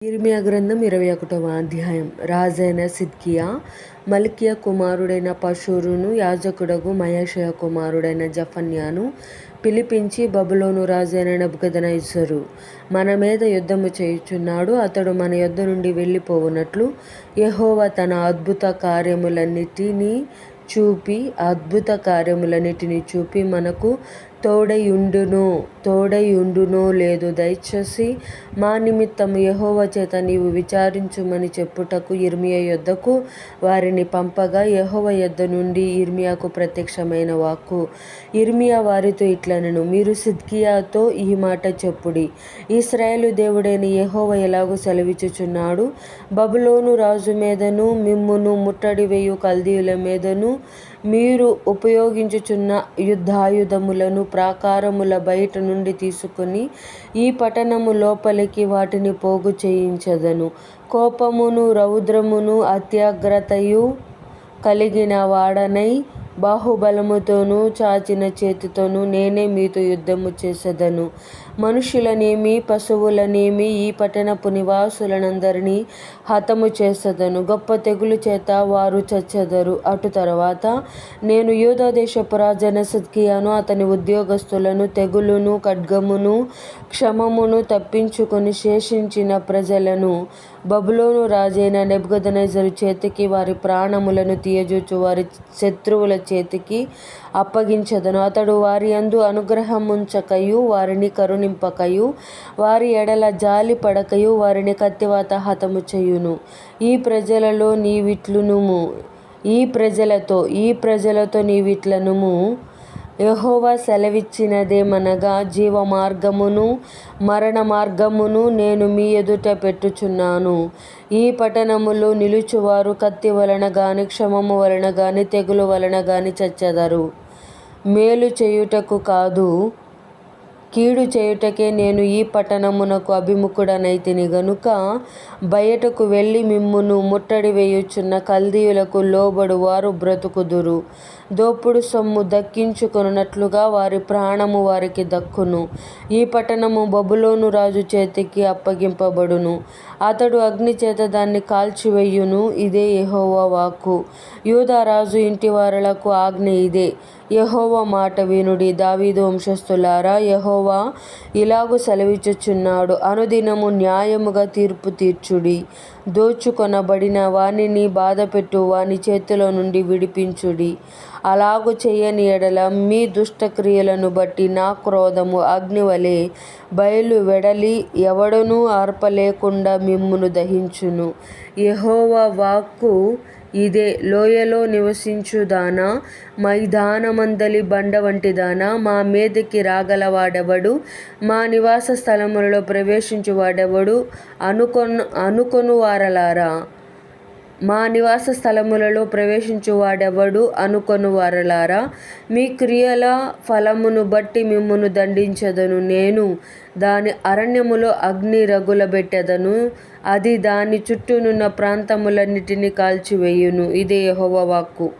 ఇర్మియా గ్రంథం ఇరవై ఒకటవ అధ్యాయం. రాజైన సిద్కియా మల్కియా కుమారుడైన పశురును యాజకుడగు మహేషయ కుమారుడైన జఫన్యాను పిలిపించి బబులోను రాజైన నెబుకదనెజ్జరు మన మీద యుద్ధము చేయుచున్నాడు అతడు మన యుద్ధ నుండి వెళ్ళిపోవునట్లు యెహోవా తన అద్భుత కార్యములన్నిటినీ చూపి అద్భుత కార్యములన్నిటిని చూపి మనకు తోడైయుండునో తోడయుండునో లేదో దయచేసి. మా నిమిత్తం యహోవ చేత నీవు విచారించుమని చెప్పుటకు ఇర్మియా యొద్దకు వారిని పంపగా యహోవ యొద్ద నుండి ఇర్మియాకు ప్రత్యక్షమైన వాక్కు. ఇర్మియా వారితో ఇట్లనెను మీరు సిద్కియాతో ఈ మాట చెప్పుడి. ఇస్రాయేలు దేవుడైన యహోవ ఎలాగో సెలవిచ్చుచున్నాడు? బబులోను రాజు మీదను మిమ్మును ముట్టడి వేయు కల్దీయుల మీదను మీరు ఉపయోగించుచున్న యుద్ధాయుధములను ప్రాకారముల బయట నుండి తీసుకొని ఈ పట్టణము లోపలికి వాటిని పోగు చేయించదను. కోపమును రౌద్రమును అత్యాగ్రతయు కలిగిన వాడనై బాహుబలముతోనూ చాచిన చేతితోనూ నేనే మీతో యుద్ధము చేసెదను. మనుషులనేమి పశువులనేమి ఈ పట్టణపు నివాసులనందరినీ హతము చేసెదను. గొప్ప తెగులు చేత వారు చచ్చెదరు. అటు తర్వాత నేను యూదా రాజన రాజైన సిద్కియాను అతని ఉద్యోగస్తులను తెగులును ఖడ్గమును క్షమమును తప్పించుకొని శేషించిన ప్రజలను బబులోను రాజైన నెబ్గదనైజరు చేతికి వారి ప్రాణములను తీయజూచు వారి శత్రువుల చేతికి అప్పగించదను. అతడు వారి యందు అనుగ్రహముంచకయు వారిని కరుణింపకయు వారి ఎడల జాలి పడకయు వారిని కత్తివాత హతము చేయును. ఈ ప్రజలలో నీవిట్లనుము. ఈ ప్రజలతో ఈ ప్రజలతో నీవిట్లనుము. యెహోవా సెలవిచ్చినదేమనగా జీవ మార్గమును మరణ మార్గమును నేను మీ ఎదుట పెట్టుచున్నాను. ఈ పట్టణములో నిలుచువారు కత్తి వలన గాని క్షమము వలన గాని తెగులు వలన గాని చచ్చెదరు. మేలు చేయుటకు కాదు కీడు చేయుటకే నేను ఈ పట్టణమునకు అభిముఖుడనైతిని గనుక బయటకు వెళ్ళి మిమ్మును ముట్టడి వేయుచున్న కల్దీయులకు లోబడు వారు బ్రతుకుదురు. దోపుడు సొమ్ము దక్కించుకొనున్నట్లుగా వారి ప్రాణము వారికి దక్కును. ఈ పట్టణము బబులోను రాజు చేతికి అప్పగింపబడును. అతడు అగ్నిచేత దాన్ని కాల్చివేయును. ఇదే యహోవా వాక్కు. యూదరాజు ఇంటి వారలకు ఆజ్ఞ ఇదే. యహోవ మాట వినుడి. దావీదు వంశస్థులారా యహోవా ఇలాగు సెలవిచ్చుచున్నాడు. అనుదినము న్యాయముగా తీర్పు తీర్చుడి. దోచుకొనబడిన వానిని బాధపెట్టు వాని చేతిలో నుండి విడిపించుడి. అలాగు చేయని ఎడల మీ దుష్టక్రియలను బట్టి నా క్రోధము అగ్నివలే బయలు వెడలి ఎవడనూ ఆర్పలేకుండా మిమ్మును దహించును. యహోవా వాక్కు ఇదే లోయలో నివసించుదానా మైదానమందలి బండ వంటిదానా మా మీదికి రాగలవాడెవడు? మా నివాస స్థలములలో ప్రవేశించువాడెవడు? అనుకొను వారలారా మా నివాస స్థలములలో ప్రవేశించువాడెవడు? అనుకొనువారలారా మీ క్రియల ఫలమును బట్టి మిమ్మును దండించెదను. నేను దాని అరణ్యములో అగ్ని రగులబెట్టెదను. అది దాని చుట్టూనున్న ప్రాంతములన్నిటినీ కాల్చివేయును. ఇదే యెహోవా వాక్కు.